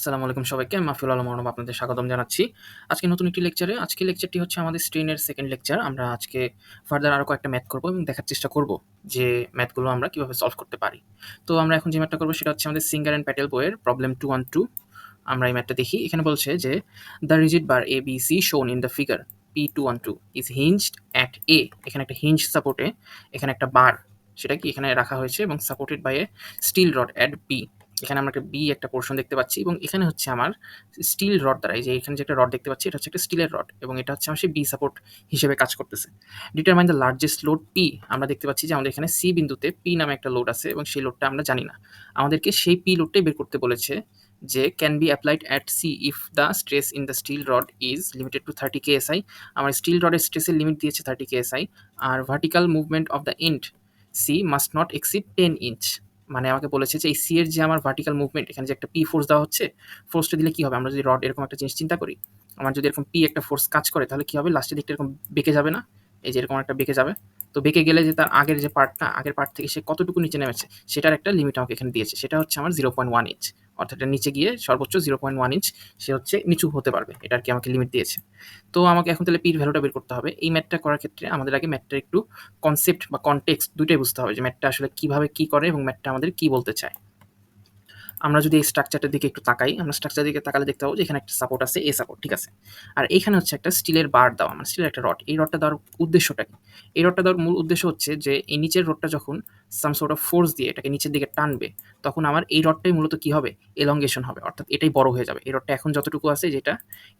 আসসালামু আলাইকুম সবাইকে। মাহফুল আলম অর্ণব আপনাদের স্বাগতম জানাচ্ছি। আজকে নতুন একটি লেকচারে আজকে লেকচারটি হচ্ছে আমাদের স্ট্রেইনের সেকেন্ড লেকচার। আমরা আজকে ফার্দার আরও কয়েকটা ম্যাথ করব এবং দেখার চেষ্টা করব যে ম্যাথগুলো আমরা কীভাবে সলভ করতে পারি। তো আমরা এখন যে ম্যাথটা করব, সেটা হচ্ছে আমাদের সিঙ্গার অ্যান্ড প্যাটেল বইয়ের প্রবলেম 212 আমরা এই ম্যাথটা দেখি। এখানে বলছে যে the rigid bar A B C shown in the figure P212 is hinged at A এখানে একটা হিঞ্জ সাপোর্টে এখানে একটা বার সেটা কি এখানে রাখা হয়েছে এবং supported by a steel rod at B এখানে আমরা একটা বি একটা পোর্শন দেখতে পাচ্ছি এবং এখানে হচ্ছে আমার স্টিল রড দ্বারা, এই যে এখানে যে একটা রড দেখতে পাচ্ছি, এটা হচ্ছে একটা স্টিলের রড এবং এটা হচ্ছে আমার সেই বি সাপোর্ট হিসেবে কাজ করতেছে। Determine the largest load P আমরা দেখতে পাচ্ছি যে আমাদের এখানে সি বিন্দুতে পি নামে একটা লোড আছে এবং সেই লোডটা আমরা জানি না। আমাদেরকে সেই পি লোডটাই বের করতে বলেছে যে can be applied at C if the stress in the steel rod is limited to thirty K SI আমার স্টিল রডের স্ট্রেসের লিমিট দিয়েছে thirty K SI R vertical movement of the end C must not exceed ten inch মানে আমাকে বলেছে যে এই C এর যে আমার ভার্টিক্যাল মুভমেন্ট এখানে যে একটা পি ফোর্স দেওয়া হচ্ছে ফোর্সটা দিলে কি হবে? আমরা যদি রড এরকম একটা জিনিস চিন্তা করি, আমার যদি এরকম পি একটা ফোর্স কাজ করে, তাহলে কি হবে? লাস্টের দিকটা এরকম বেঁকে যাবে না? এই যে এরকম একটা বেঁকে যাবে। তো বেঁকে গেলে যে তার আগের যে পার্টটা, আগের পার্ট থেকে সে কতটুকু নিচে নেমেছে, সেটার একটা লিমিট আমাকে এখানে দিয়েছে। সেটা হচ্ছে আমার জিরো পয়েন্ট ওয়ান ইঞ্চ অর্থাৎ এটা নিচে গিয়ে সর্বোচ্চ জিরো পয়েন্ট ওয়ান ইঞ্চ সে হচ্ছে নিচু হতে পারবে। এটা আর কি আমাকে লিমিট দিয়েছে। তো আমাকে এখন তাহলে পির ভ্যালুটা বের করতে হবে। এই ম্যাটটা করার ক্ষেত্রে আমাদের আগে ম্যাটটার একটু কনসেপ্ট বা কনটেক্সট দুটোই বুঝতে হবে যে ম্যাটটা আসলে কীভাবে কী করে এবং ম্যাটটা আমাদের কী বলতে চায়। আমরা যদি এই স্ট্রাকচারটার দিকে একটু তাকাই, আমরা স্ট্রাকচার দিকে তাকালে দেখতে পাবো যে এখানে একটা সাপোর্ট আছে এ সাপোর্ট ঠিক আছে? আর এখানে হচ্ছে একটা স্টিলের বার দেওয়া মানে স্টিলের একটা রড এই রডটা দেওয়ার উদ্দেশ্যটা কি? এই রডটা দেওয়ার মূল উদ্দেশ্য হচ্ছে যে, এই নিচের রডটা যখন সাম সোর্ট অফ ফোর্স দিয়ে এটাকে নিচের দিকে টানবে, তখন আমার এই রডটাই মূলত কি হবে? এলঙ্গেশন হবে। অর্থাৎ এটাই বড় হয়ে যাবে। এই রডটা এখন যতটুকু আছে, যেটা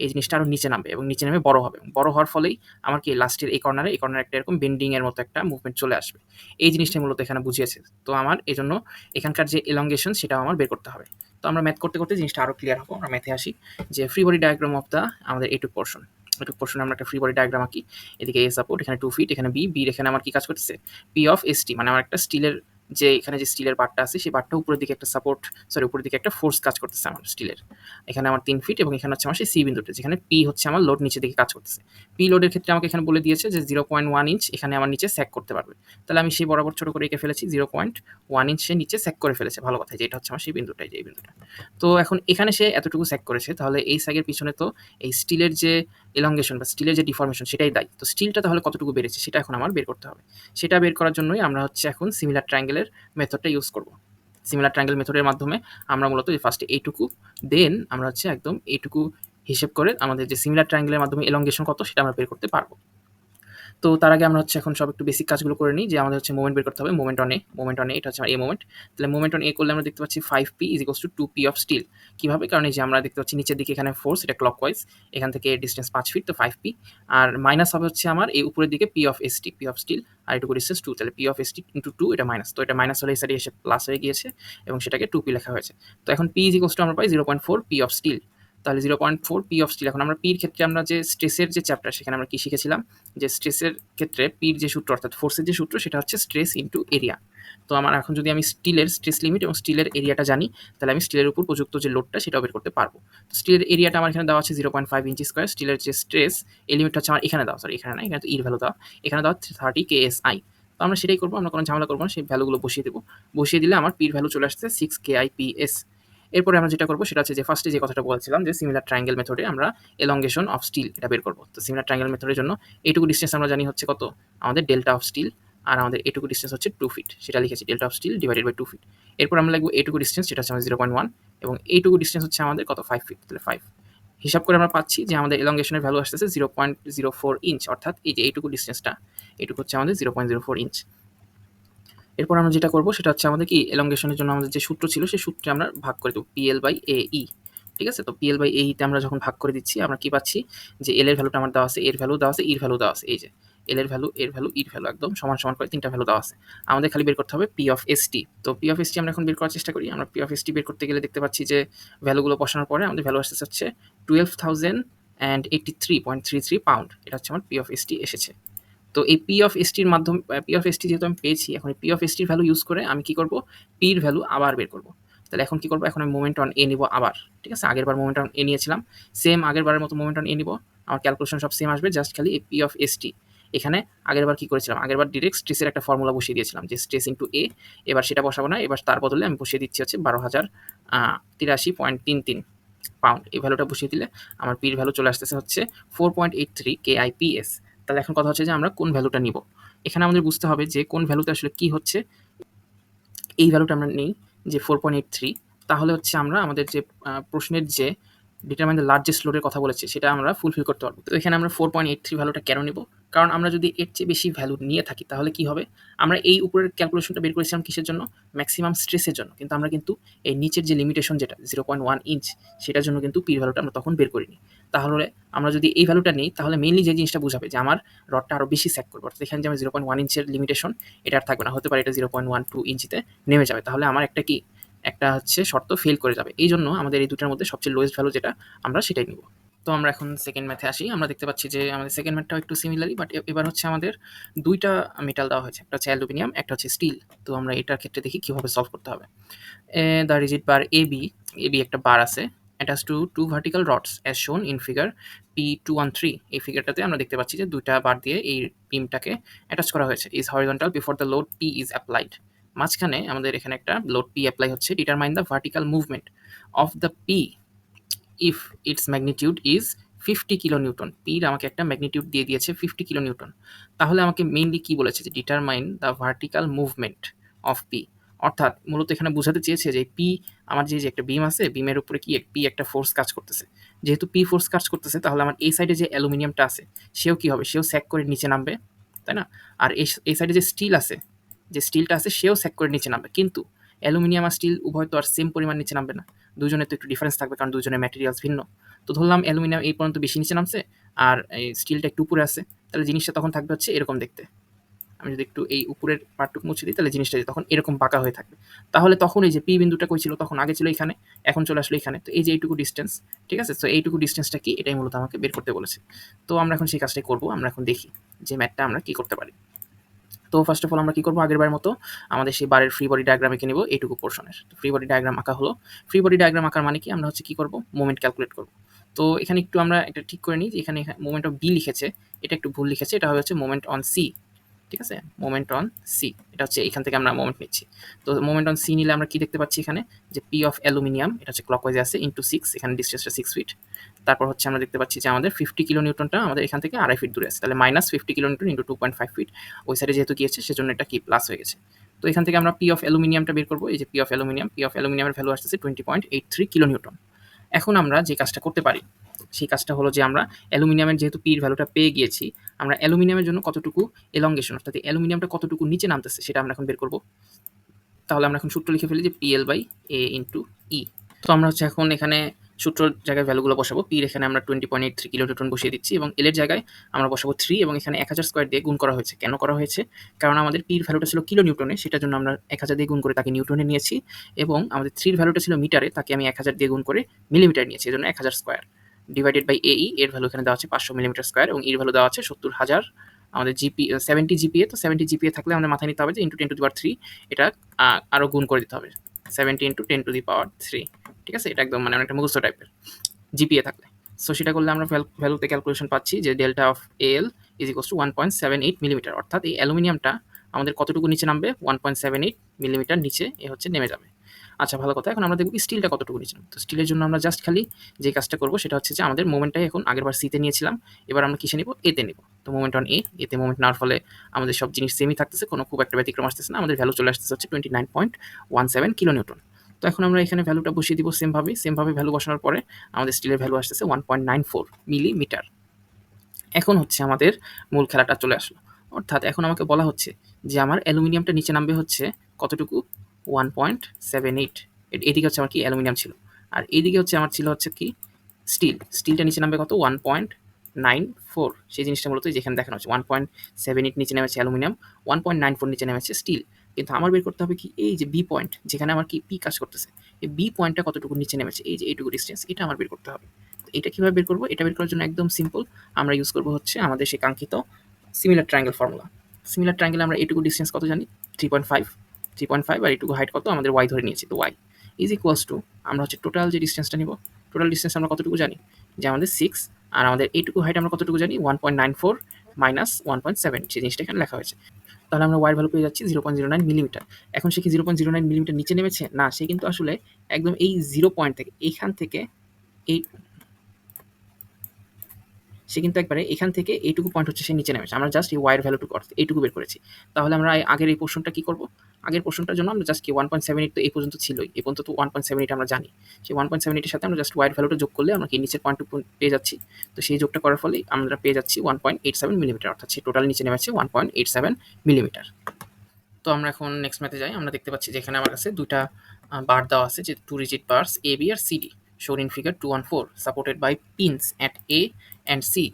এই জিনিসটা আরও নিচে নামবে এবং নিচে নামে বড় হবে বড় হওয়ার ফলেই আমার কি লাস্টের এই কর্নারে এই কর্নারে একটা এরকম বেন্ডিংয়ের মতো একটা মুভমেন্ট চলে আসবে। এই জিনিসটাই মূলত এখানে বুঝিয়েছে। তো আমার এই জন্য এখানকার যে এলঙ্গেশন সেটাও আমার বের করতে হবে। তো আমরা ম্যাথ করতে করতে জিনিসটা আরও ক্লিয়ার হব। আমরা ম্যাথে আসি যে free body diagram of the আমাদের এইটুক পোর্শন এইটুক পোর্শনে আমরা একটা ফ্রি বডি ডায়াগ্রাম আঁকি। এদিকে এ সাপোর্ট এখানে টু ফিট এখানে বি বি এখানে আমার কি কাজ করতেছে? পি অফ এস টি মানে আমার একটা স্টিলের যে, এখানে যে স্টিলের বারটা আছে, সেই বারটা উপরের দিকে একটা সাপোর্ট সরি উপরের দিকে একটা ফোর্স কাজ করতেছে আমার স্টিলের। এখানে আমার তিন ফিট এবং এখানে হচ্ছে আমার সেই সি বিন্দুটা যেখানে পি হচ্ছে আমার লোড নিচে দিকে কাজ করতেছে। পি লোডের ক্ষেত্রে আমাকে এখানে বলে দিয়েছে যে জিরো পয়েন্ট ওয়ান ইঞ্চ এখানে আমার নিচে স্যাক করতে পারবে। তাহলে আমি সেই বরাবর ছোটো করে এঁকে ফেলেছি জিরো পয়েন্ট ওয়ান ইঞ্চ সে নিচে স্যাক করে ফেলেছে, ভালো কথা, যে এটা হচ্ছে আমার সেই বিন্দুটাই, যে এই বিন্দুটা। তো এখন এখানে সে এতটুকু স্যাক করেছে, তাহলে এই স্যাকের পিছনে তো এই স্টিলের যে এলঙ্গেশন বা স্টিলের যে ডিফরমেশন সেটাই দায়ী। তো স্টিলটা তাহলে কতটুকু বেড়েছে সেটা এখন আমার বের করতে হবে। সেটা বের করার জন্যই আমরা হচ্ছে এখন সিমিলার ট্রাঙ্গেলের মেথডটা ইউজ করব। সিমিলার ট্রাঙ্গেল মেথডের মাধ্যমে আমরা মূলত ফার্স্টে এইটুকু দেন আমরা হচ্ছে একদম এইটুকু হিসেব করে আমাদের যে সিমিলার ট্রাঙ্গেলের মাধ্যমে এলঙ্গেশন কত সেটা আমরা বের করতে পারব। তো তার আগে আমরা হচ্ছে এখন সব একটু বেসিক কাজগুলো করে নিই যে আমাদের হচ্ছে মোমেন্ট বের করতে হবে। Moment on A moment on A এটা হচ্ছে এ মোমেন্ট তাহলে মোমেন্ট অন এ করলে আমরা দেখতে পাচ্ছি five P is equals to two P of steel কীভাবে? কারণ এই যে আমরা দেখতে পাচ্ছি নিচের দিকে এখানে ফোর্স এটা ক্লকওয়াইজ এখান থেকে ডিস্টেন্স পাঁচ ফিট তো ফাইভ পি আর মাইনাস হবে হচ্ছে আমার এই উপরের দিকে P of S T P of steel আর এটুকু ডিস্টেন্স টু তাহলে P of S T into two এটা মাইনাস তো এটা মাইনাস হলে এই সাইডে এসে প্লাস হয়ে গিয়েছে এবং সেটাকে টু পি লেখা হয়েছে। তো এখন পি ইজ ইকোস টু আমরা পাই zero point four P of steel তাহলে zero point four P of steel এখন আমরা পির ক্ষেত্রে আমরা যে স্ট্রেসের যে চ্যাপ্টার সেখানে আমরা কি শিখেছিলাম? যে স্ট্রেসের ক্ষেত্রে পির যে সূত্র, অর্থাৎ ফোর্সের যে সূত্র, সেটা হচ্ছে স্ট্রেস ইন্টু এরিয়া তো আমার এখন যদি আমি স্টিলের স্ট্রেস লিমিট এবং স্টিলের এরিয়াটা জানি, তাহলে আমি স্টিলের উপর প্রযুক্ত যে লোডটা সেটা বের করতে পারব। তো স্টিলের এরিয়াটা আমার এখানে দেওয়া আছে zero point five inch square স্টিলের যে স্ট্রেস এই লিমিটটা হচ্ছে আমার এখানে দেওয়া। সরি এখানে না, এখানে তো ইর ভ্যালু দেওয়া। এখানে দেওয়া থার্টি কে এস আই তো আমরা সেটাই করব, আমরা কোনো ঝামেলা করব না, সেই ভ্যালুগুলো বসিয়ে দেবো। বসিয়ে দিলে আমার পির ভ্যালু চলে আসছে six K I P S এরপরে আমরা যেটা করব সেটা হচ্ছে যে ফার্স্টে যে কথাটা বলছিলাম যে সিমিলার ট্রায়াঙ্গেল মেথডে আমরা এলঙ্গেশন অফ স্টিল এটা বের করব। তো সিমিলার ট্রায়াঙ্গেল মেথডের জন্য এইটুকু ডিস্টেন্স আমরা জানি হচ্ছে কত? আমাদের ডেল্টা অফ স্টিল আর আমাদের এটুকু ডিস্টেন্স হচ্ছে টু ফিট সেটা লিখেছি delta of steel divided by two feet এরপর আমরা লিখব এটুকু ডিস্টেন্স সেটা হচ্ছে আমাদের জিরো পয়েন্ট ওয়ান এবং এইটুকু ডিস্টেন্স হচ্ছে আমাদের কত? ফাইভ ফিট তাহলে ফাইভ হিসাব করে আমরা পাচ্ছি যে আমাদের এলঙ্গেশনের ভ্যালু আসতেছে zero point zero four inch অর্থাৎ এই যে এইটুকু ডিস্টেন্সটা এইটুকু হচ্ছে আমাদের zero point zero four inch এরপর আমরা যেটা করব, সেটা হচ্ছে আমাদের কি এলঙ্গেশনের জন্য আমাদের যে সূত্র ছিল, সেই সূত্রে আমরা ভাগ করে দেবো পিএল বাই এ ই ঠিক আছে? তো পিএল বাই এইতে আমরা যখন ভাগ করে দিচ্ছি, আমরা কি পাচ্ছি? যে এল এর ভ্যালুটা আমার দেওয়া আছে, এর ভ্যালু দেওয়া আছে ইর ভ্যালু দেওয়া আছে, এই যে এল এর ভ্যালু এর ভ্যালু ইর ভ্যালু একদম সমান সমান করে তিনটা ভ্যালু দেওয়া আছে। আমাদের খালি বের করতে হবে পি অফ এস টি তো পি অফ এস টি আমরা এখন বের করার চেষ্টা করি। আমরা পি অফ এস টি বের করতে গেলে দেখতে পাচ্ছি যে ভ্যালুগুলো বসানোর পরে আমাদের ভ্যালু আসতে হচ্ছে twelve thousand and eighty three point three three pound এটা হচ্ছে আমার পি অফ এস টি এসেছে। তো এই পি অফ এসটির মাধ্যমে পি অফ এসটি যেহেতু আমি পেয়েছি, এখন পি অফ এসটির ভ্যালু ইউজ করে আমি কি করব? পির ভ্যালু আবার বের করব। তাহলে এখন কি করব? এখন আমি মোমেন্ট অন এ নিব আবার, ঠিক আছে? আগের বার মোমেন্ট অন এ নিয়েছিলাম। সেম আগের বারের মতো মোমেন্ট অন এ নিব। আমার ক্যালকুলেশন সব সেম আসবে জাস্ট খালি পি অফ এসটি এখানে আগের বার কি করেছিলাম? আগের বার ডিরেক্ট স্ট্রেসের একটা ফর্মুলা বসিয়ে দিয়েছিলাম, যে স্ট্রেস ইন্টু এ এবার সেটা বসাবো না, এবার তার বদলে আমি বসিয়ে দিচ্ছি হচ্ছে বারো হাজার তিরাশি পয়েন্ট তিন তিন পাউন্ড এই ভ্যালুটা বসিয়ে দিলে আমার পির ভ্যালু চলে আসতেছে হচ্ছে four point eight three K IPS তাহলে এখন কথা হচ্ছে যে আমরা কোন ভ্যালুটা নিব? এখানে আমাদের বুঝতে হবে যে কোন ভ্যালুতে আসলে কি হচ্ছে। এই ভ্যালুটা আমরা নেই, যে ফোর পয়েন্ট এইট থ্রি তাহলে হচ্ছে আমরা আমাদের যে প্রশ্নের যে ডিটারমাইন দ্য লার্জেস্ট লোডের কথা বলেছে, সেটা আমরা ফুলফিল করতে পারব। তো এখানে আমরা ফোর পয়েন্ট এইট থ্রি ভ্যালুটা কেন নিব? কারণ আমরা যদি এর চেয়ে বেশি ভ্যালু নিয়ে থাকি, তাহলে কি হবে? আমরা এই উপরের ক্যালকুলেশনটা বের করেছিলাম কিসের জন্য? ম্যাক্সিমাম স্ট্রেসের জন্য। কিন্তু আমরা কিন্তু এই নিচের যে লিমিটেশন যেটা জিরো পয়েন্ট ওয়ান ইঞ্চ সেটার জন্য কিন্তু পির ভ্যালুটা আমরা তখন বের করিনি। তাহলে আমরা যদি এই ভ্যালুটা নিই, তাহলে মেনলি যে জিনিসটা বুঝাবে যে আমার রডটা আরও বেশি স্যাক করব, অর্থাৎ এখানে যে আমার জিরো পয়েন্ট ওয়ান ইঞ্চের লিমিটেশন এটা আর থাকবে না। হতে পারে এটা জিরো পয়েন্ট ওয়ান টু ইঞ্চিতে নেমে যাবে। তাহলে আমার একটা কি? একটা হচ্ছে শর্ত ফেল করে যাবে। এই জন্য আমাদের এই দুটার মধ্যে সবচেয়ে লোয়েস্ট ভ্যালু যেটা, আমরা সেটাই নিব। তো আমরা এখন সেকেন্ড ম্যাথে আসি। আমরা দেখতে পাচ্ছি যে আমাদের সেকেন্ড ম্যাথটাও একটু সিমিলারই বাট এবার হচ্ছে আমাদের দুইটা মেটাল দেওয়া হয়েছে। একটা হচ্ছে অ্যালুমিনিয়াম একটা হচ্ছে স্টিল তো আমরা এটার ক্ষেত্রে দেখি কীভাবে সলভ করতে হবে। The rigid bar A B A B একটা বার আছে। Attach to two vertical rods as shown in figure P two one three এই ফিগারটাতে আমরা দেখতে পাচ্ছি যে দুইটা বার দিয়ে এই বিমটাকে অ্যাটাচ করা হয়েছে। Is horizontal before the load P is applied মাঝখানে আমাদের এখানে একটা লোড পি অ্যাপ্লাই হচ্ছে determine the vertical movement of the P if its magnitude is fifty kilo newton পির আমাকে একটা ম্যাগনিটিউড দিয়ে দিয়েছে ফিফটি কিলো নিউটন তাহলে আমাকে মেইনলি কি বলেছে? যে determine the vertical movement of P অর্থাৎ মূলত এখানে বোঝাতে চেয়েছে যে পি আমার যে একটা বিম আছে বিমের উপরে কি পি একটা ফোর্স কাজ করতেছে। যেহেতু পি ফোর্স কাজ করতেছে, তাহলে আমার এই সাইডে যে অ্যালুমিনিয়ামটা আছে, সেও কি হবে? সেও স্যাক করে নিচে নামবে, তাই না? আর এই সাইডে যে স্টিল আছে যে স্টিলটা আছে, সেও স্যাক করে নিচে নামবে। কিন্তু অ্যালুমিনিয়াম আর স্টিল উভয় তো আর সেম পরিমাণ নিচে নামবে না। দুজনে তো একটু ডিফারেন্স থাকবে, কারণ দুজনের ম্যাটেরিয়ালস ভিন্ন। তো ধরলাম অ্যালুমিনিয়াম এই পর্যন্ত বেশি নিচে নামছে, আর এই স্টিলটা একটু উপরে আছে, তাহলে জিনিসটা তখন থাকবে হচ্ছে এরকম দেখতে। আমি যদি একটু এই উপরের পার্টটুকু মুছে দিই, তাহলে জিনিসটা তখন এরকম বাঁকা হয়ে থাকবে। তাহলে তখন এই যে পি বিন্দুটা কই ছিল তখন আগে ছিল এখানে, এখন চলে আসলো এখানে। তো এই যে এইটুকু ডিস্টেন্স ঠিক আছে? তো এইটুকু ডিস্টেন্সটা কি? এটাই মূলত আমাকে বের করতে বলেছে। তো আমরা এখন সেই কাজটাই করব, আমরা এখন দেখি যে ম্যাটটা আমরা কী করতে পারি। তো ফার্স্ট অফ অল আমরা কী করব? আগের বারের মতো আমাদের সেই বারের ফ্রি বডি ডায়াগ্রাম এঁকে নেব, এইটুকু পোর্শনের ফ্রি বডি ডায়াগ্রাম আঁকা হলো। ফ্রি বডি ডায়াগ্রাম আঁকার মানে কি? আমরা হচ্ছে কী করব? মোমেন্ট ক্যালকুলেট করব। তো এখানে একটু আমরা এটা ঠিক করে নিই যে এখানে মোমেন্ট অফ বি লিখেছে। এটা একটু ভুল লিখেছে। এটা হচ্ছে মোমেন্ট অন সি ঠিক আছে? মোমেন্ট অন সি এটা হচ্ছে এখান থেকে আমরা মোমেন্ট নিচ্ছি। তো মোমেন্ট অন সি নিলে আমরা কি দেখতে পাচ্ছি এখানে? যে পি অফ অ্যালুমিনিয়াম এটা হচ্ছে ক্লকওয়াইজে আছে ইন্টু সিক্স এখানে ডিস্টেন্সটা সিক্স ফিট তারপর হচ্ছে আমরা দেখতে পাচ্ছি যে আমাদের ফিফটি কিলো নিউটনটা আমাদের এখান থেকে আড়াই ফিট দূরে আছে। তাহলে minus fifty kilo newton into two point five feet ওই সাইডে যেহেতু গিয়েছে সেজন্য এটা কি প্লাস হয়ে গেছে। তো এখান থেকে আমরা পি অফ অ্যালুমিনিয়ামটা বের করব, এই যে P of aluminium P of অ্যালুমিনিয়ামের ভ্যালু আসতেছে twenty point eight three kilo newton এখন আমরা যে কাজটা করতে পারি সেই কাজটা হলো যে আমরা অ্যালুমিনিয়ামের যেহেতু পির ভ্যালুটা পেয়ে গিয়েছি, আমরা অ্যালুমিনিয়ামের জন্য কতটুকু এলঙ্গেশন অর্থাৎ অ্যালুমিনিয়ামটা কতটুকু নিচে নামতেছে সেটা আমরা এখন বের করব। তাহলে আমরা এখন সূত্র লিখে ফেলি যে PL by A into E তো আমরা হচ্ছে এখন এখানে সূত্র জায়গায় ভ্যালুগুলো বসাবো। পির এখানে আমরা twenty point eight three kilo newton বসিয়ে দিচ্ছি এবং এলের জায়গায় আমরা বসাবো থ্রি এবং এখানে এক হাজার স্কোয়ার দিয়ে গুণ করা হয়েছে। কেন করা হয়েছে? কারণ আমাদের পির ভ্যালুটা ছিল কিলো নিউটনে, সেটার জন্য আমরা এক হাজার দিয়ে গুণ করে তাকে নিউটনে নিয়েছি এবং আমাদের থ্রির ভ্যালুটা ছিল মিটারে, তাকে আমি এক হাজার দিয়ে গুণ করে মিলিমিটার নিয়েছি, এই জন্য এক হাজার স্কোয়ার ডিভাইডেড বাই এই এর ভ্যালু এখানে দেওয়া আছে পাঁচশো মিলিমিটার স্কোয়ার এবং এর ভ্যালু দেওয়া আছে সত্তর হাজার। আমাদের জিপি সেভেন্টি জিপিএ তো সেভেন্টি জিপিএ থাকলে আমাদের মাথায় নিতে হবে যে into ten to the power three এটা আরও গুণ করে দিতে হবে। Seventy into ten to the power three ঠিক আছে? এটা একদম মানে অনেকটা মুখস্থ টাইপের জিপিএ থাকলে। সো সেটা করলে আমরা ভ্যালুতে ক্যালকুলেশন পাচ্ছি যে delta of L is equals to one point seven eight millimetre অর্থাৎ এই অ্যালুমিনিয়ামটা আমাদের কতটুকু নিচে নামবে? One point seven eight millimetre নিচে এ হচ্ছে নেমে যাবে। আচ্ছা ভালো কথা। এখন আমরা দেখব স্টিলটা কতটুকু নিচে তো স্টিলের জন্য আমরা জাস্ট খালি যে কাজটা করব সেটা হচ্ছে যে আমাদের মোমেন্টটাই এখন আগেরবার সিতে নিয়েছিলাম। এবার আমরা কিসে নিব? এতে নিব। তো মোমেন্ট অন এ এতে মোমেন্ট নেওয়ার ফলে আমাদের সব জিনিস সেমই থাকতেছে, কোনো খুব একটা ব্যতিক্রম আসতেছে না। আমাদের ভ্যালু চলে আসতেছে হচ্ছে twenty nine point one seven kilo newton তো এখন আমরা এখানে ভ্যালুটা বসিয়ে দিব সেমভাবে সেমভাবে ভ্যালু বসানোর পরে আমাদের স্টিলের ভ্যালু আসতেছে one point nine four millimetre এখন হচ্ছে আমাদের মূল খেলাটা চলে আসলো। অর্থাৎ এখন আমাকে বলা হচ্ছে যে আমার অ্যালুমিনিয়ামটা নিচে নামবে হচ্ছে কতটুকু? ওয়ান পয়েন্ট সেভেন এইট এদিকে হচ্ছে আমার কি? অ্যালুমিনিয়াম ছিল। আর এইদিকে হচ্ছে আমার ছিল হচ্ছে কি? স্টিল। স্টিলটা নিচে নামবে কত? ওয়ান পয়েন্ট নাইন ফোর সেই জিনিসটা মূলত যেখানে দেখানো হচ্ছে। ওয়ান পয়েন্ট সেভেন এইট নিচে নেমেছে aluminium one point nine four নিচে নেমেছে স্টিল। কিন্তু আমার বের করতে হবে কি? এই যে বি পয়েন্ট যেখানে আমার কি? পি কাজ করতেছে। এই বি পয়েন্টটা কতটুকু নিচে নেমেছে? এই যে এইটুকু ডিস্টেন্স এটা আমার বের করতে হবে। এটা কীভাবে বের করব? এটা বের করার জন্য একদম সিম্পল আমরা ইউজ করব হচ্ছে আমাদের সেই কাঙ্ক্ষিত similar triangle formula similar triangle আমরা এইটুকু ডিস্টেন্স কত জানি? Three point five three point five আর এইটুকু হাইট কত? আমাদের ওয়াই ধরে নিয়েছি, তো ওয়াই ইজ ইকুয়ালস টু আমরা হচ্ছে টোটাল যে ডিস্টেন্সটা নিব টোটাল ডিস্টেন্স আমরা কতটুকু জানি? যে আমাদের সিক্স আর আমাদের এইটুকু হাইট আমরা কতটুকু জানি? One point nine four minus one point seven সেই জিনিসটা এখানে লেখা হয়েছে। তাহলে আমরা ওয়াই ভ্যালু পেয়ে যাচ্ছি zero point zero nine millimetre এখন সে কি zero point zero nine millimetre নিচে নেমেছে? না, সে কিন্তু আসলে একদম এই জিরো পয়েন্ট থেকে এইখান থেকে এই সে কিন্তু একবারে এখান থেকে এইটুকু পয়েন্ট হচ্ছে সে নিচে নেমেছে। আমরা জাস্ট এই ওয়াইয়ের ভ্যালুটুকু অর্থ এইটুকু বের করেছি। তাহলে আমরা আগের এই পোর্শনটা কী করব? আগের পোর্শনটার জন্য আমরা জাস্ট কি ওয়ান পয়েন্ট সেভেন এইট তো এই পর্যন্ত ছিলই। এই পর্যন্ত তো ওয়ান পয়েন্ট সেভেন এইট আমরা জানি। সেই ওয়ান পয়েন্ট সেভেন এইটের সাথে আমরা জাস্ট ওয়াইয়ের ভ্যালুটা যোগ করলে আমরা কি নিচের পয়েন্টটুকু পেয়ে যাচ্ছি? তো সেই যোগটা করার ফলে আমরা পেয়ে যাচ্ছি one point eight seven millimetre অর্থাৎ সে টোটাল নিচে নেমেছে one point eight seven millimetre তো আমরা এখন নেক্সট ম্যাথে যাই। আমরা দেখতে পাচ্ছি যেখানে আমার কাছে দুইটা বার দেওয়া আছে, যে two rigid bars A B R CD shown in figure 2 and 4 supported by pins at A and C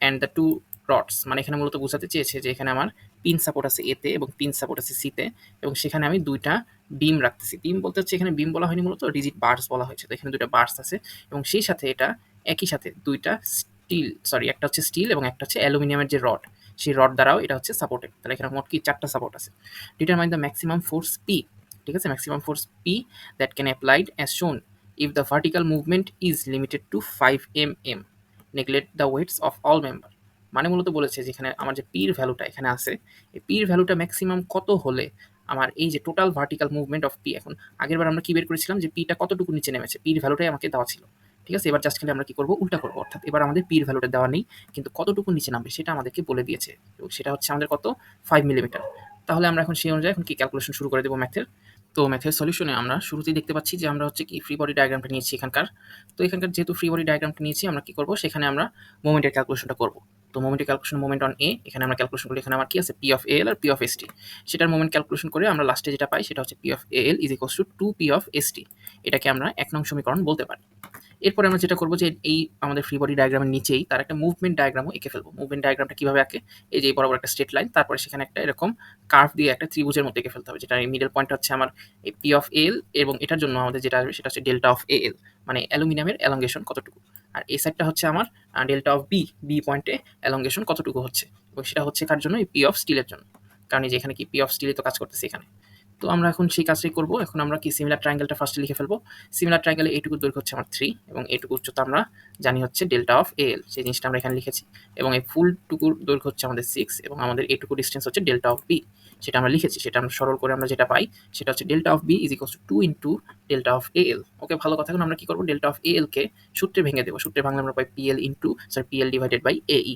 and the two rods মানে এখানে মূলত বোঝাতে চেয়েছে যে এখানে আমার পিন সাপোর্ট আছে এতে এবং পিন সাপোর্ট আছে সিতে এবং সেখানে আমি দুইটা বিম রাখতেছি। বিম বলতে হচ্ছে এখানে বিম বলা হয়নি মূলত রিজিট বার্স বলা হয়েছে। তো এখানে দুইটা বার্স আছে, এবং সেই সাথে এটা একই সাথে দুইটা স্টিল সরি একটা হচ্ছে স্টিল এবং একটা হচ্ছে অ্যালুমিনিয়ামের যে রড সেই রড দ্বারাও এটা হচ্ছে সাপোর্টেড তাহলে এখানে মোট কি চারটা সাপোর্ট আছে? Determine the maximum force P ঠিক আছে? Maximum force P that can applied as shown if the the vertical movement is limited to 5 mm neglect the weights of all member মানে মূলত বলেছে যেখানে আমার যে পির ভ্যালুটা এখানে আছে, এই পির ভ্যালুটা ম্যাক্সিমাম কত হলে আমার এই যে total vertical movement of P এখন আগেরবার আমরা কি বের করেছিলাম যে পিটা কতটুকু নিচে নেমেছে? পির ভ্যালুটাই আমাকে দেওয়া ছিল। ঠিক আছে? এবার জাস্ট খালি আমরা কি করব? উল্টা করব। অর্থাৎ এবার আমাদের পির ভ্যালুটা দেওয়া নেই, কিন্তু কতটুকু নিচে নামবে সেটা আমাদেরকে বলে দিয়েছে। সেটা হচ্ছে আমাদের কত? ফাইভ মিলিমিটার তাহলে আমরা এখন সেই অনুযায়ী এখন কি ক্যালকুলেশন শুরু করে দেবো ম্যাথের তো ম্যাথের সলিউশনে আমরা শুরুতেই দেখতে পাচ্ছি যে আমরা হচ্ছে কি ফ্রি বডি ডায়াগ্রামটা নিয়েছি এখানকার। তো এখানকার যেহেতু ফ্রি বডি ডায়াগ্রামটা নিয়েছি, আমরা কি করব? সেখানে আমরা মোমেন্টের ক্যালকুলেশনটা করব। তো মোমেন্টের ক্যালকুলেশন মোমেন্ট অন এ এখানে আমরা ক্যালকুলেশন করি এখানে আমার কি আছে? P of L R P of S T সেটার মোমেন্ট ক্যালকুলেশন করে আমরা লাস্টে যেটা পাই, সেটা হচ্ছে P of L is equal to two P of S T এটাকে আমরা এক নং সমীকরণ বলতে পারি। এরপরে আমরা যেটা করব যে এই আমাদের ফ্রি বডি ডায়াগ্রামের নিচেই তার একটা মুভমেন্ট ডায়াগ্রামও এঁকে ফেলব। মুভমেন্ট ডায়াগ্রামটা কীভাবে আঁকে? এই যে বরাবর একটা স্ট্রেট লাইন তারপরে সেখানে একটা এরকম কার্ভ দিয়ে একটা ত্রিভুজের মধ্যে এঁকে ফেলতে হবে। যেটা মিডল পয়েন্ট হচ্ছে আমার এই পি অফ এল এবং এটার জন্য আমাদের যেটা আসবে সেটা হচ্ছে ডেল্টা অফ এল মানে অ্যালুমিনিয়ামের অ্যালঙ্গেশন কতটুকু। আর এই সাইডটা হচ্ছে আমার ডেল্টা অফ বি বি পয়েন্টে অ্যালঙ্গেশন কতটুকু হচ্ছে? এবং সেটা হচ্ছে কার জন্য? এই পি অফ স্টিলের জন্য। কারণ এই যে এখানে কি পি অফ স্টিলে তো কাজ করতেছে এখানে। তো আমরা এখন সেই কাজটাই করব। এখন আমরা কি সিমিলার ট্রায়াঙ্গেলটা ফার্স্টে লিখে ফেলব? সিমিলার ট্রায়াঙ্গেলে এইটুকু দৈর্ঘ্য হচ্ছে আমার থ্রি এবং এইটুকু উচ্চতা আমরা জানি হচ্ছে ডেল্টা অফ এল সেই জিনিসটা আমরা এখানে লিখেছি। এবং এই ফুলটুকুর দৈর্ঘ্য হচ্ছে আমাদের সিক্স এবং আমাদের এইটুকু ডিস্টেন্স হচ্ছে ডেল্টা অফ বি সেটা আমরা লিখেছি। সেটা আমরা সরল করে আমরা যেটা পাই, সেটা হচ্ছে delta of B is equals to two into delta of A L okay, ভালো কথা। এখন আমরা কি করব? ডেল্টা অফ এ এলকে সূত্রে ভেঙে দেবো। সূত্রে ভাঙলে আমরা পাই PL into sorry PL divided by A E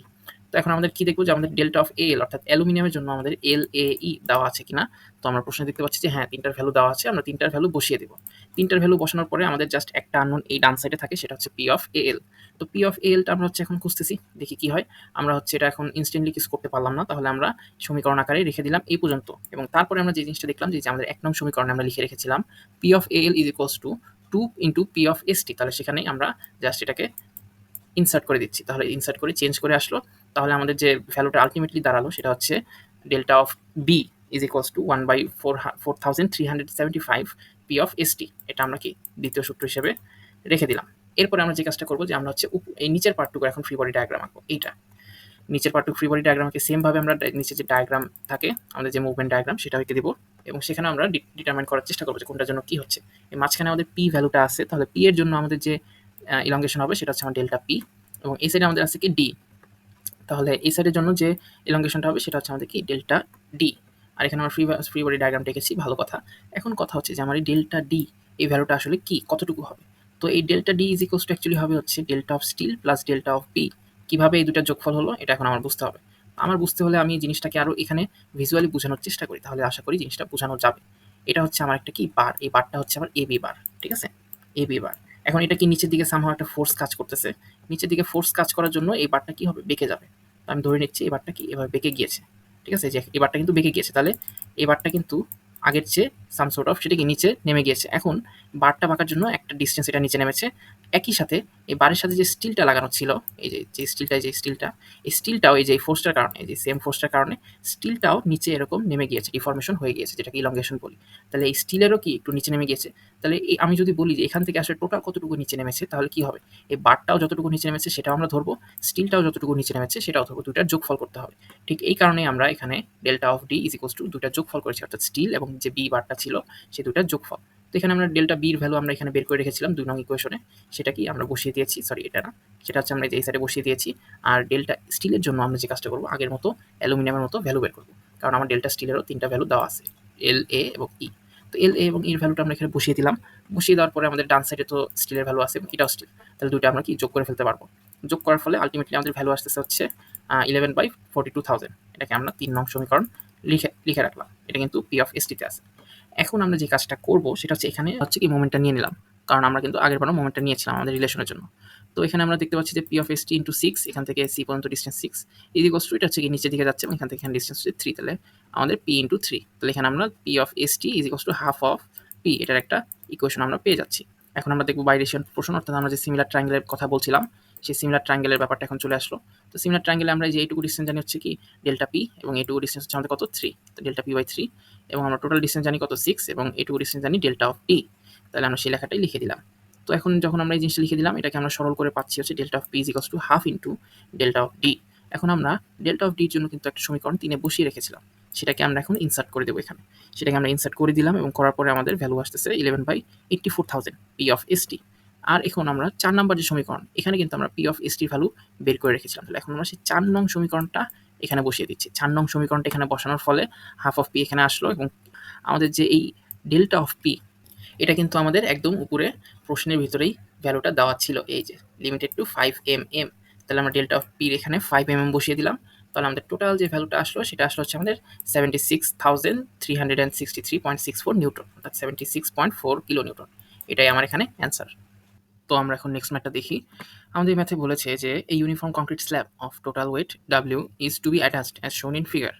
তো এখন আমাদের কি দেখব যে আমাদের ডেল্টা অফ এল অর্থাৎ অ্যালুমিনিয়ামের জন্য আমাদের এল এ ই দেওয়া আছে কিনা? তো আমরা প্রশ্নে দেখতে পাচ্ছি যে হ্যাঁ তিনটার ভ্যালু দেওয়া আছে, আমরা তিনটার ভ্যালু বসিয়ে দেবো। তিনটার ভ্যালু বসানোর পরে আমাদের জাস্ট একটা আননোন এই ডান সাইডে থাকে, সেটা হচ্ছে পি অফ এ এল তো পি অফ এলটা আমরা হচ্ছে এখন খুঁজতেছি, দেখি কি হয়। আমরা হচ্ছে এটা এখন ইনস্ট্যান্টলি কিছু করতে পারলাম না, তাহলে আমরা সমীকরণ আকারে রেখে দিলাম এই পর্যন্ত। এবং তারপরে আমরা যে জিনিসটা দেখলাম যে আমাদের এক নং সমীকরণে আমরা লিখে রেখেছিলাম P of A L is equals to two into P of S T তাহলে সেখানেই আমরা জাস্ট এটাকে ইনসার্ট করে দিচ্ছি। তাহলে ইনসার্ট করে চেঞ্জ করে আসলো। তাহলে আমাদের যে ভ্যালুটা আলটিমেটলি দাঁড়াল সেটা হচ্ছে delta of B is equals to one by four four thousand three hundred seventy five P of S T এটা আমরা কি দ্বিতীয় সূত্র হিসেবে রেখে দিলাম। এরপরে আমরা যে কাজটা করব যে আমরা হচ্ছে এই নিচের পার্টটুকু এখন ফ্রি বডি ডায়াগ্রাম আঁকবো। এইটা। নিচের পার্টটুকু ফ্রি বডি ডায়াগ্রামকে সেমভাবে আমরা নিচে যে ডায়াগ্রাম থাকে, আমাদের যে মুভমেন্ট ডায়াগ্রাম সেটা এঁকে দেবো এবং সেখানে আমরা ডিটারমাইন করার চেষ্টা করব যে কোনটার জন্য কী হচ্ছে। এই মাঝখানে আমাদের পি ভ্যালুটা আছে, তাহলে পি এর জন্য আমাদের যে ইলঙ্গেশন হবে সেটা হচ্ছে আমার ডেল্টা পি এবং এই সাইডে আমাদের আছে কি ডি তাহলে এই সাইডের জন্য যে এলঙ্গেশনটা হবে সেটা হচ্ছে আমাদের কি? ডেল্টা ডি আর এখানে আমরা ফ্রি ফ্রি বডি ডায়াগ্রাম এঁকেছি, ভালো কথা। এখন কথা হচ্ছে যে আমার এই ডেল্টা ডি এই ভ্যালুটা আসলে কি? কতটুকু হবে? তো এই delta D is equals to actually হবে হচ্ছে delta of steel plus delta of B কীভাবে এই দুটা যোগফল হলো, এটা এখন আমার বুঝতে হবে। আমার বুঝতে হলে আমি জিনিসটাকে আরও এখানে ভিজুয়ালি বোঝানোর চেষ্টা করি, তাহলে আশা করি জিনিসটা বোঝানো যাবে। এটা হচ্ছে আমার একটা কি? বার এই বারটা হচ্ছে আমার এ বি বার ঠিক আছে? এ বি বার এখন এটা কি নিচের দিকে সামহাও একটা ফোর্স কাজ করতেছে? নিচের দিকে ফোর্স কাজ করার জন্য এই বারটা কি হবে? বেঁকে যাবে। আমি ধরে নিচ্ছি এবারটা বারটা কি? এভাবে বেঁকে গিয়েছে। ঠিক আছে? যে এবারটা বারটা কিন্তু বেঁকে গিয়েছে। তাহলে এই বারটা কিন্তু আগের চেয়ে সাম সোর্ট অফ সেটা নিচে নেমে গিয়েছে। এখন বারটা বাঁকার জন্য একটা ডিস্টেন্স এটা নিচে নেমেছে। একই সাথে এই বারের সাথে যে স্টিলটা লাগানো ছিল, এই যে যে স্টিলটা যে স্টিলটা এই স্টিলটাও এই যে ফোর্সটার কারণে, এই যে সেম ফোর্সটার কারণে স্টিলটাও নিচে এরকম নেমে গিয়েছে ডিফরমেশন হয়ে গিয়েছে, যেটাকে ইলঙ্গেশন বলি। তাহলে এই স্টিলেরও কি একটু নিচে নেমে গিয়েছে? তাহলে এই আমি যদি বলি যে এখান থেকে আসলে টোটাল কতটুকু নিচে নেমেছে, তাহলে কি হবে? এই বারটাও যতটুকু নিচে নেমেছে সেটাও আমরা ধরবো স্টিলটাও যতটুকু নিচে নেমেছে সেটাও ধরবো দুটার যোগফল করতে হবে। ঠিক এই কারণে আমরা এখানে delta of D is equals to দুটার যোগফল করেছি, অর্থাৎ স্টিল এবং যে বি বারটা ছিল সেই দুটার যোগফল। তো এখানে আমরা ডেল্টা বির ভ্যালু আমরা এখানে বের করে রেখেছিলাম দুই নং ইকুয়েশনে সেটা কি আমরা বসিয়ে দিয়েছি সরি এটা না। সেটা হচ্ছে আমরা এই সাইডে বসিয়ে দিয়েছি, আর ডেল্টা স্টিলের জন্য আমরা যে কাজটা করব, আগের মতো অ্যালুমিনিয়ামের মতো ভ্যালু বের করব। কারণ আমার ডেল্টা স্টিলেরও তিনটা ভ্যালু দেওয়া আছে এল এ এবং ই তো এল এ এবং এর ভ্যালুটা আমরা এখানে বসিয়ে দিলাম। বসিয়ে দেওয়ার পরে আমাদের ডান সাইডে তো স্টিলের ভ্যালু আছে এটাও স্টিল তাহলে দুইটা আমরা কি যোগ করে ফেলতে পারব? যোগ করার ফলে আলটিমেটলি আমাদের ভ্যালু আসতেছে হচ্ছে eleven by forty two thousand এটাকে আমরা তিন নং সমীকরণ লিখে লিখে রাখলাম। এটা কিন্তু পি অফ এসটিতে আছে। এখন আমরা যে কাজটা করব, সেটা হচ্ছে এখানে হচ্ছে কি মোমেন্টটা নিয়ে নিলাম। কারণ আমরা কিন্তু আগের বারও মোমেন্টটা নিয়েছিলাম আমাদের রিলেশনের জন্য। তো এখানে আমরা দেখতে পাচ্ছি যে P of S T into six এখান থেকে সি পর্যন্ত ডিস্টেন্স সিক্স ইদিকোস টু এটা হচ্ছে কি নিচের দিকে যাচ্ছে, এখান থেকে এখানে ডিস্টেন্স হচ্ছে থ্রি তাহলে আমাদের পি ইন্টু থ্রি তাহলে এখানে আমরা P of S T is equals to half of P এটার একটা ইকুয়েশন আমরা পেয়ে যাচ্ছি। এখন আমরা দেখব বাইরেশন পোর্শন, অর্থাৎ আমরা যে সিমিলার ট্রাঙ্গেলের কথা বলছিলাম সেই সিমিলার ট্রাঙ্গেলের ব্যাপারটা এখন চলে আসলো। তো সিমিলার ট্রাঙ্গেলে আমরা যে এইটুকু ডিস্টেন্স জানি হচ্ছে কি ডেল্টা পি এবং এইটুকু ডিস্টেন্স হচ্ছে আমাদের কত? থ্রি তো ডেল্টা পি বাই থ্রি এবং আমরা টোটাল ডিস্টেন্স জানি কত? সিক্স এবং এইটুকু ডিস্টেন্স জানি ডেল্টা অফ পি তাহলে আমরা সেই লেখাটাই লিখে দিলাম। তো এখন যখন আমরা এই জিনিসটা লিখে দিলাম, এটাকে আমরা সরল করে পাচ্ছি হচ্ছে delta of P is equals to half into delta of D এখন আমরা ডেল্টা অফ ডির জন্য কিন্তু একটা সমীকরণ তিনে বসিয়ে রেখেছিলাম। সেটাকে আমরা এখন ইনসার্ট করে দেবো এখানে। সেটাকে আমরা ইনসার্ট করে দিলাম এবং করার পরে আমাদের ভ্যালু আসতেছে eleven by eighty four thousand P of S T আর এখন আমরা চার নাম্বার যে সমীকরণ, এখানে কিন্তু আমরা পি অফ এস টির ভ্যালু বের করে রেখেছিলাম। তাহলে এখন আমরা সেই চার নং সমীকরণটা এখানে বসিয়ে দিচ্ছি। চার নং সমীকরণটা এখানে বসানোর ফলে হাফ অফ পি এখানে আসলো এবং আমাদের যে এই ডেল্টা অফ পি এটা কিন্তু আমাদের একদম উপরে প্রশ্নের ভিতরেই ভ্যালুটা দেওয়া ছিল। এই যে limited to five M M তাহলে আমরা ডেল্টা অফ পির এখানে ফাইভ এম এম বসিয়ে দিলাম। তাহলে আমাদের টোটাল যে ভ্যালুটা আসলো, সেটা আসলো হচ্ছে আমাদের seventy six thousand three hundred and sixty three point six four newton, অর্থাৎ seventy six point four kilo newton. এটাই আমার এখানে অ্যান্সার তো আমরা এখন নেক্সট ম্যাথটা দেখি। আমাদের ম্যাথে বলেছে যে, এই uniform concrete slab of total weight W is to be attached as shown in figure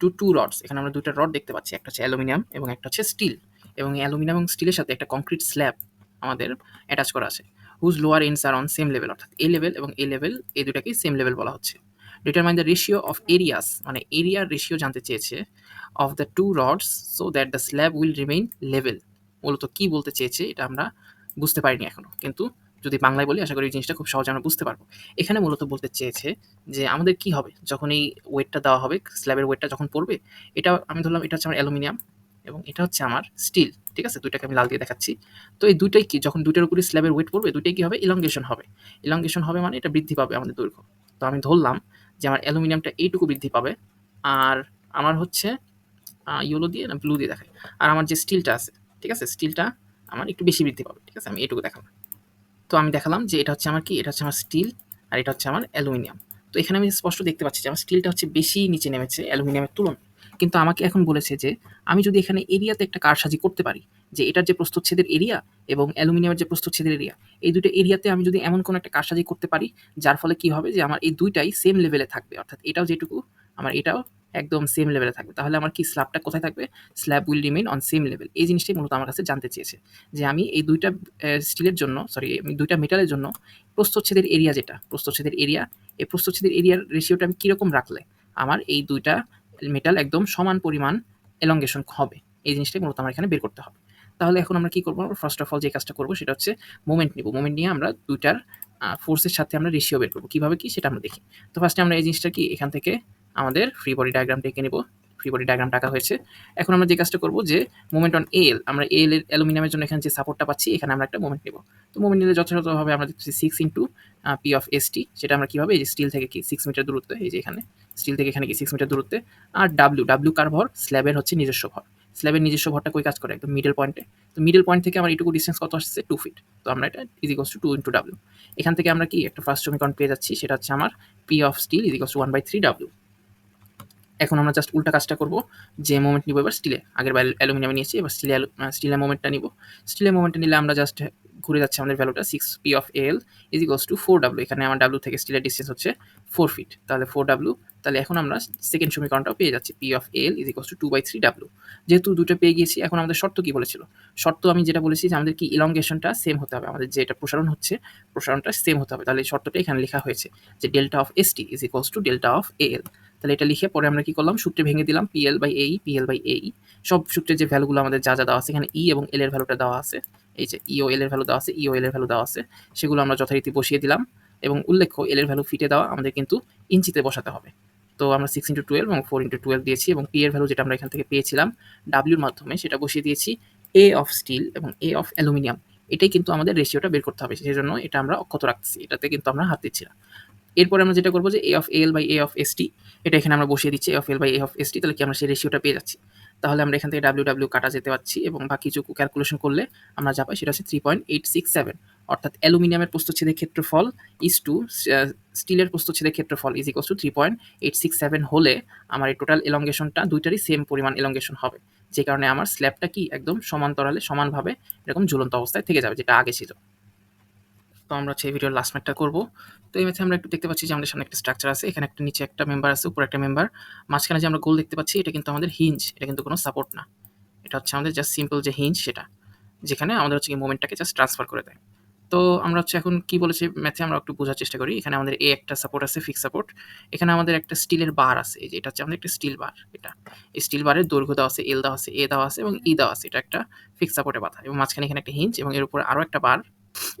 to two rods এখানে আমরা দুইটা রড দেখতে পাচ্ছি, একটা হচ্ছে অ্যালুমিনিয়াম এবং একটা হচ্ছে স্টিল এবং অ্যালুমিনিয়াম এবং স্টিলের সাথে একটা কংক্রিট স্ল্যাব আমাদের অ্যাটাচ করা আছে whose lower ends are on same level অর্থাৎ এ লেভেল এবং এ লেভেল এই দুটাকেই সেম লেভেল বলা হচ্ছে। Determine the ratio of areas মানে এরিয়ার রেশিও জানতে চেয়েছে of the two rods so that the slab will remain level মূলত কি বলতে চেয়েছে, এটা আমরা বুঝতে পারিনি এখনও কিন্তু যদি বাংলায় বলি, আশা করি এই জিনিসটা খুব সহজে আমরা বুঝতে পারব। এখানে মূলত বলতে চেয়েছে যে, আমাদের কি হবে? যখন এই ওয়েটটা দেওয়া হবে, স্ল্যাবের ওয়েটটা যখন পড়বে, এটা আমি ধরলাম, এটা হচ্ছে আমার অ্যালুমিনিয়াম এবং এটা হচ্ছে আমার স্টিল, ঠিক আছে? দুইটাকে আমি লাল দিয়ে দেখাচ্ছি। তো এই দুইটাই কি, যখন দুইটার উপরে স্ল্যাবের ওয়েট পড়বে, দুইটাই কি হবে? ইলঙ্গেশন হবে। ইলঙ্গেশন হবে মানে এটা বৃদ্ধি পাবে আমাদের দৈর্ঘ্য। তো আমি ধরলাম যে, আমার অ্যালুমিনিয়ামটা এইটুকু বৃদ্ধি পাবে আর আমার হচ্ছে ইয়েলো দিয়ে না ব্লু দিয়ে দেখায় আর আমার যে স্টিলটা আছে, ঠিক আছে? স্টিলটা আমার একটু বেশি বৃদ্ধি পাবে, ঠিক আছে? আমি এটুকু দেখালাম। তো আমি দেখালাম যে এটা হচ্ছে আমার কি? এটা হচ্ছে আমার স্টিল আর এটা হচ্ছে আমার অ্যালুমিনিয়াম তো এখানে আমি স্পষ্ট দেখতে পাচ্ছি যে আমার স্টিলটা হচ্ছে বেশি নিচে নেমেছে অ্যালুমিনিয়ামের তুলনায়। কিন্তু আমাকে এখন বলেছে যে, আমি যদি এখানে এরিয়াতে একটা কারসাজি করতে পারি, যে এটার যে প্রস্তুচ্ছেদের এরিয়া এবং অ্যালুমিনিয়ামের যে প্রস্তুচ্ছেদের এরিয়া, এই দুটো এরিয়াতে আমি যদি এমন কোনো একটা কারসাজি করতে পারি, যার ফলে কি হবে যে আমার এই দুইটাই সেম লেভেলে থাকবে। অর্থাৎ এটাও যেটুকু, আমার এটাও একদম সেম লেভেলে থাকবে। তাহলে আমার কি স্ল্যাবটা কোথায় থাকবে? Slab will remain on same level এই জিনিসটাই মূলত আমার কাছে জানতে চেয়েছে যে আমি এই দুইটা স্টিলের জন্য সরি দুইটা মেটালের জন্য প্রস্তচ্ছেদের এরিয়া যেটা প্রস্তচ্ছেদের এরিয়া এই প্রস্তচ্ছেদের এরিয়ার রেশিওটা আমি কীরকম রাখলে আমার এই দুইটা মেটাল একদম সমান পরিমাণ এলঙ্গেশন হবে। এই জিনিসটাই মূলত আমরা এখানে বের করতে হবে। তাহলে এখন আমরা কী করব? ফার্স্ট অফ অল যে কাজটা করব সেটা হচ্ছে মোমেন্ট নিব। মোমেন্ট নিয়ে আমরা দুইটার ফোর্সের সাথে আমরা রেশিও বের করব। কীভাবে কী? সেটা আমরা দেখি। তো ফার্স্টে আমরা এই জিনিসটা কি? এখান থেকে আমাদের ফ্রি বডি ডায়াগ্রামটা ডেকে নেব। ফ্রি বডি ডায়াগ্রাম টাকা হয়েছে। এখন আমরা যে কাজটা করব যে মোমেন্ট অন এল আমরা এল এর অ্যালুমিনিয়ামের জন্য এখানে যে সাপোর্টটা পাচ্ছি, এখানে আমরা একটা মোমেন্ট নেব। তো মোমেন্ট নিলে যথাযথভাবে আমরা দেখছি six into P of S T সেটা আমরা কীভাবে এই যে স্টিল থেকে কি সিক্স মিটার দূরত্বে, এই যে এখানে স্টিল থেকে এখানে কি সিক্স মিটার দূরত্বে, আর ডাব্লিউ ডাব্লিউ কার ভর স্ল্যাবের হচ্ছে নিজস্ব ভর। স্ল্যাবের নিজস্ব ভরটা কই কাজ করে? একদম মিডল পয়েন্টে তো মিডল পয়েন্ট থেকে আমার এটুকু ডিস্টেন্স কত আসছে? টু ফিট তো আমরা এটা is equals to two into W এখান থেকে আমরা কি একটা ফার্স্ট সমীকরণ পেয়ে যাচ্ছি, সেটা হচ্ছে আমার P of steel is to one by three W এখন আমরা জাস্ট উল্টা কাজটা করব। যে মোমেন্ট নিব এবার স্টিলে আগের অ্যালুমিনিয়ামে নিয়েছি, এবার স্টিলে স্টিলের মোমেন্টটা নিব। স্টিলের মোমেন্টটা নিলে আমরা জাস্ট ঘুরে যাচ্ছে আমাদের ভ্যালুটা six P of L is equals to four W এখানে আমার ডাব্লু থেকে স্টিলের ডিস্টেন্স হচ্ছে ফোর ফিট তাহলে ফোর ডাব্লু তাহলে এখন আমরা সেকেন্ড সমীকরণটাও পেয়ে যাচ্ছি। P of L is equals to two by three W যেহেতু দুটো পেয়ে গিয়েছি, এখন আমাদের শর্ত কী বলেছিল? শর্ত আমি যেটা বলেছি যে আমাদের কি ইলঙ্গেশনটা সেম হতে হবে। আমাদের যেটা প্রসারণ হচ্ছে, প্রসারণটা সেম হতে হবে। তাহলে শর্তটা এখানে লেখা হয়েছে যে delta of S T is equals to delta of A L তাহলে এটা লিখে পরে আমরা কি করলাম? সূত্রে ভেঙে দিলাম পিএল বাই এই পিএল বাই এই সব সূত্রের যে ভ্যালুগুলো আমাদের যা যা দেওয়া আছে, এখানে ই এবং এল এর ভ্যালুটা দেওয়া আছে। এই যে ইও এল এর ভ্যালু দেওয়া আছে ইও এল এর ভ্যালু দেওয়া আছে, সেগুলো আমরা যথারীতি বসিয়ে দিলাম এবং উল্লেখ্য এল এর ভ্যালু ফিটে দেওয়া আমাদের কিন্তু ইঞ্চিতে বসাতে হবে। তো আমরা সিক্স ইন্টু টুয়েলভ এবং ফোর ইন্টু টুয়েলভ দিয়েছি এবং পি এর ভ্যালু যেটা আমরা এখান থেকে পেয়েছিলাম ডাব্লিউর মাধ্যমে, সেটা বসিয়ে দিয়েছি এ অফ স্টিল এবং এ অফ অ্যালুমিনিয়াম এটাই কিন্তু আমাদের রেশিওটা বের করতে হবে সেই জন্য এটা আমরা অক্ষত রাখছি এটাতে কিন্তু আমরা হাত দিচ্ছি না। এরপরে আমরা যেটা করব যে A of L by A of S T এটা এখানে আমরা বসিয়ে দিচ্ছি A of L by A of S T তাহলে কি আমরা সেই রেশিওটা পেয়ে যাচ্ছি? তাহলে আমরা এখান থেকে ডাব্লিউ ডাব্লিউ কাটা যেতে পারছি এবং বাকিটুকু ক্যালকুলেশন করলে আমরা যা পাই সেটা হচ্ছে three point eight six seven অর্থাৎ অ্যালুমিনিয়ামের প্রস্থচ্ছেদের ক্ষেত্রফল ইজ টু স্টিলের প্রস্থচ্ছেদের ক্ষেত্রফল is equals to three point eight six seven হলে আমার এই টোটাল এলঙ্গেশনটা দুইটারই সেম পরিমাণ এলঙ্গেশন হবে। যে কারণে আমার স্ল্যাবটা কি একদম সমান্তরালে, সমানভাবে এরকম ঝুলন্ত অবস্থায় থেকে যাবে, যেটা আগে ছিল। তো আমরা হচ্ছে এই ভিডিওর লাস্ট ম্যাটটা করব। তো এই ম্যাথে আমরা একটু দেখতে পাচ্ছি যে আমাদের সামনে একটা স্ট্রাকচার আছে, এখানে একটা নিচে একটা মেম্বার আছে, উপরে একটা মেম্বার মাঝখানে যে আমরা গোল দেখতে পাচ্ছি, এটা কিন্তু আমাদের হিঞ্জ এটা কিন্তু কোনো সাপোর্ট না। এটা হচ্ছে আমাদের জাস্ট সিম্পল যে হিঞ্জ সেটা, যেখানে আমাদের হচ্ছে কি মোমেন্টটাকে জাস্ট ট্রান্সফার করে দেয়। তো আমরা হচ্ছে এখন কি বলেছি ম্যাথে আমরা একটু বোঝার চেষ্টা করি। এখানে আমাদের এ একটা সাপোর্ট আছে ফিক্স সাপোর্ট এখানে আমাদের একটা স্টিলের বার আছে, এই যে এটা হচ্ছে আমাদের একটা স্টিল বার এটা। এই স্টিল বারের দৈর্ঘ্য দেওয়া আছে এল দেওয়া আছে এ দেওয়া আছে এবং ই দেওয়া আছে, এটা একটা ফিক্স সাপোর্টে বাধা। এবং মাঝখানে এখানে একটা হিঞ্জ এবং এর উপরে আরও একটা বার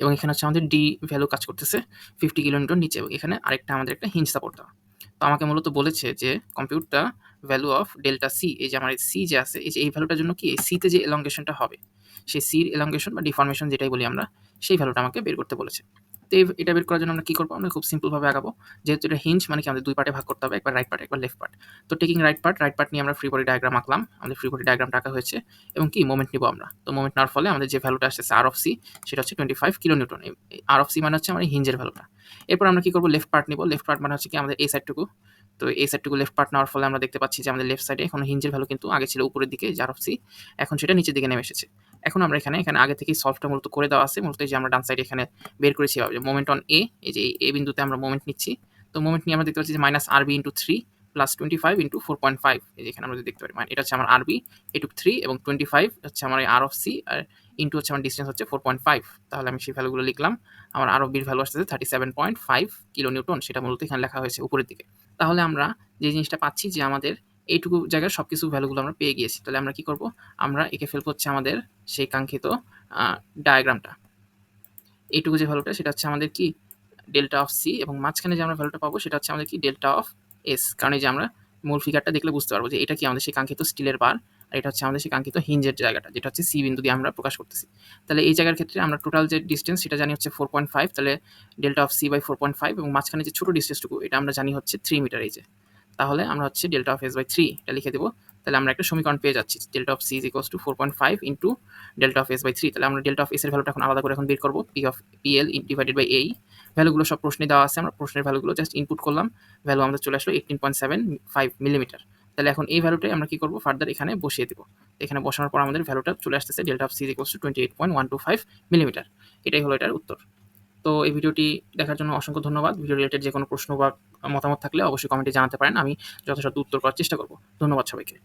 এবং এখানে হচ্ছে আমাদের ডি ভ্যালু কাজ করতেছে ফিফটি কিলোমিটার নিচে এবং এখানে আরেকটা আমাদের একটা হিঞ্জ সাপোর্ট দেওয়া। তো আমাকে মূলত বলেছে যে computer value of delta C এই যে আমার সি যে আছে, এই যে এই ভ্যালুটার জন্য কি? এই সিতে যে এলঙ্গেশনটা হবে, সেই সির এলঙ্গেশন বা ডিফরমেশন যেটাই বলি আমরা, সেই ভ্যালুটা আমাকে বের করতে বলেছে। তো এটা বের করার জন্য আমরা কী করব? আমরা খুব সিম্পলভাবে আগাবো। যেহেতু এটা হিঞ্জ মানে কি আমাদের দুই পার্টে ভাগ করতে হবে, একবার রাইট পার্ট একবার লেফট পার্ট তো taking right part right part নিয়ে আমরা ফ্রি বডি ডায়াগ্রাম আঁকলাম। আমাদের ফ্রি বডি ডায়াগ্রাম টাকা হয়েছে। এবং কি মোমেন্ট নিব আমরা। তো মোমেন্ট নেওয়ার ফলে আমাদের যে ভ্যালুটা আসছে আর অফ সি সেটা হচ্ছে twenty five kilo newton R of C মানে হচ্ছে আমাদের হিঞ্জের ভ্যালুটা এরপর আমরা কী করব? লেফট পার্ট নিব। লেফট পার্ট মানে হচ্ছে কি আমাদের এই সাইডটুকু তো এই সাইডটুকু লেফট পার্ট নেওয়ার ফলে আমরা দেখতে পাচ্ছি যে আমাদের লেফট সাইডে এখন হিঞ্জের ভ্যালু কিন্তু আগে ছিল উপরের দিকে যার অফ সি এখন সেটা নিচের দিকে নেমে এসেছে। এখন আমরা এখানে এখানে আগে থেকেই সলভটা মূলত করে দেওয়া আছে। মূলত যে আমরা ডান সাইডে এখানে বের করেছি যে মোমেন্ট অন এ এই যে এ বিন্দুতে আমরা মোমেন্ট নিচ্ছি। তো মোমেন্ট নিয়ে আমরা দেখতে পাচ্ছি যে minus R B into three plus twenty five into four point five এখানে আমরা দেখতে পারি মানে এটা হচ্ছে আমার আরবি এটুক থ্রি এবং টোয়েন্টি ফাইভ হচ্ছে আমার আর অফ সি আর ইন্টু হচ্ছে আমার ডিস্টেন্স হচ্ছে ফোর পয়েন্ট ফাইভ তাহলে আমি সেই ভ্যালুগুলো লিখলাম, আমার আর বির ভ্যালু আসতেছে thirty seven point five kilo newton সেটা মূলত এখানে লেখা হয়েছে উপরের দিকে। তাহলে আমরা যে জিনিসটা পাচ্ছি যে আমাদের এইটুকু জায়গায় সব কিছু ভ্যালুগুলো আমরা পেয়ে গিয়েছি, তাহলে আমরা কি করব? আমরা একে ফেলব হচ্ছে আমাদের সেই কাঙ্ক্ষিত ডায়াগ্রামটা এইটুকু যে ভ্যালুটা সেটা হচ্ছে আমাদের কি? ডেল্টা অফ সি এবং মাঝখানে যে আমরা ভ্যালুটা পাবো, সেটা হচ্ছে আমাদের কি? Delta of S. কারণ এই যে আমরা মূল ফিগারটা দেখলে বুঝতে পারব যে এটা কি আমাদের সেই কাঙ্ক্ষিত স্টিলের বার আর এটা হচ্ছে আমাদের সেই কাঙ্ক্ষিত হিঞ্জের জায়গাটা, যেটা হচ্ছে সি বিন্দু দিয়ে আমরা প্রকাশ করতেছি। তাহলে এই জায়গার ক্ষেত্রে আমরা টোটাল যে ডিস্টেন্স সেটা জানি হচ্ছে ফোর পয়েন্ট ফাইভ তাহলে delta of C by four point five এবং মাঝখানে যে ছোটো ডিস্টেন্সটুকু এটা আমরা জানি হচ্ছে থ্রি মিটার এই যে। তাহলে আমরা হচ্ছে delta of S by three এটা লিখে দেবো। তাহলে আমরা একটা সমীকরণ পেয়ে যাচ্ছি delta of C is equals to four point five into delta of S by three তাহলে আমরা ডেল্টা অফ এস এর ভ্যালুটা এখন আলাদা করে এখন বের করব P of P L divided by এই ভ্যালুগুলো সব প্রশ্নে দেওয়া আছে, আমরা প্রশ্নের ভ্যালুগুলো জাস্ট ইনপুট করলাম। ভ্যালু আমাদের চলে আসলো eighteen point seven five millimetre তাহলে এখন এই ভ্যালুটাই আমরা কি করব? ফার্দার এখানে বসিয়ে দেবো। এখানে বসানোর পর আমাদের ভ্যালুটা চলে আসতেছে delta of C equals to twenty eight point one two five millimetre এটাই হলো এটার উত্তর। তো এই ভিডিওটি দেখার জন্য অসংখ্য ধন্যবাদ। ভিডিও রিলেটেড যে কোনো প্রশ্ন বা মতামত থাকলে অবশ্যই কমেন্টে জানাতে পারেন। আমি যথাসাধ্য উত্তর করার চেষ্টা করব। ধন্যবাদ সবাইকে।